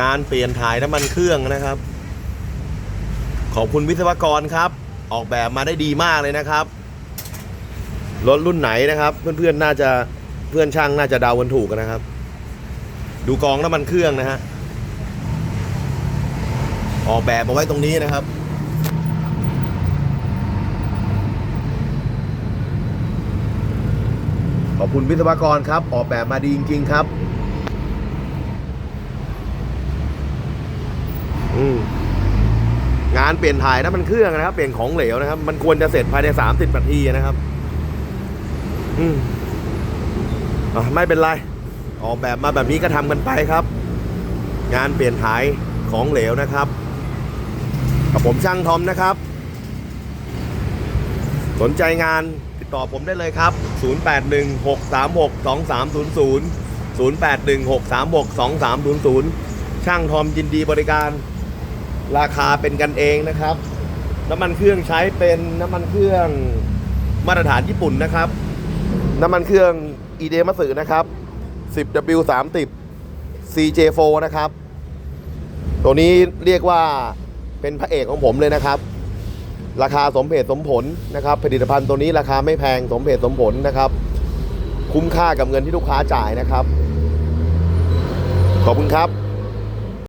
งานเปลี่ยนถ่ายน้ำมันเครื่องนะครับ ขอบคุณวิศวกรครับ ออกแบบมาได้ดีมากเลยนะครับ รถรุ่นไหนนะครับ เพื่อนๆน่าจะเพื่อนช่างน่าจะเดากันถูกกันนะครับ ดูกองน้ำมันเครื่องนะฮะออกแบบมาไว้ตรงนี้นะครับขอบคุณวิศวกรครับ ออกแบบมาดีจริง ๆ ครับ อืม งานเปลี่ยนถ่ายน้ำมันเครื่องนะครับ เปลี่ยนของเหลวนะครับ มันควรจะเสร็จภายในสามสิบนาทีนะครับ อืมอไม่เป็นไร ออกแบบมาแบบนี้ก็ทำกันไปครับ งานเปลี่ยนถ่ายของเหลวนะครับกับผมช่างทอมนะครับ สนใจงานติดต่อผมได้เลยครับ 0816362300 0816362300 ช่างทอมยินดีบริการ ราคาเป็นกันเองนะครับ น้ำมันเครื่องใช้เป็นน้ำมันเครื่องมาตรฐานญี่ปุ่นนะครับ น้ำมันเครื่อง e d มัสึนะครับ 10W30 CJ4 นะครับ ตัวนี้เรียกว่าเป็นพระเอกของผมเลยนะครับ ราคาสมเหตุสมผลนะครับ ผลิตภัณฑ์ตัวนี้ราคาไม่แพงสมเหตุสมผลนะครับ คุ้มค่ากับเงินที่ลูกค้าจ่ายนะครับ ขอบคุณครับ